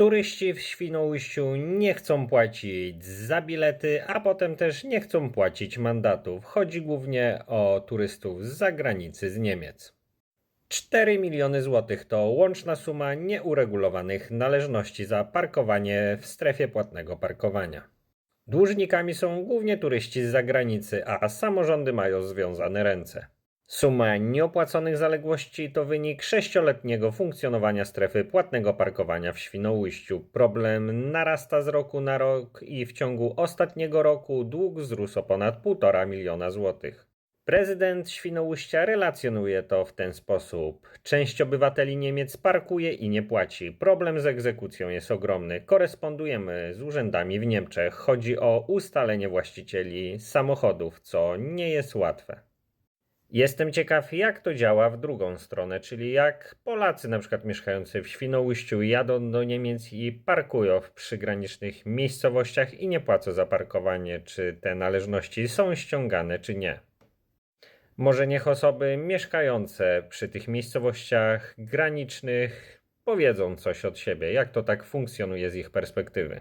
Turyści w Świnoujściu nie chcą płacić za bilety, a potem też nie chcą płacić mandatów. Chodzi głównie o turystów z zagranicy, z Niemiec. 4 miliony złotych to łączna suma nieuregulowanych należności za parkowanie w strefie płatnego parkowania. Dłużnikami są głównie turyści z zagranicy, a samorządy mają związane ręce. Suma nieopłaconych zaległości to wynik sześcioletniego funkcjonowania strefy płatnego parkowania w Świnoujściu. Problem narasta z roku na rok i w ciągu ostatniego roku dług wzrósł o ponad 1,5 miliona złotych. Prezydent Świnoujścia relacjonuje to w ten sposób. Część obywateli Niemiec parkuje i nie płaci. Problem z egzekucją jest ogromny. Korespondujemy z urzędami w Niemczech. Chodzi o ustalenie właścicieli samochodów, co nie jest łatwe. Jestem ciekaw, jak to działa w drugą stronę, czyli jak Polacy, na przykład mieszkający w Świnoujściu, jadą do Niemiec i parkują w przygranicznych miejscowościach i nie płacą za parkowanie, czy te należności są ściągane, czy nie. Może niech osoby mieszkające przy tych miejscowościach granicznych powiedzą coś od siebie, jak to tak funkcjonuje z ich perspektywy.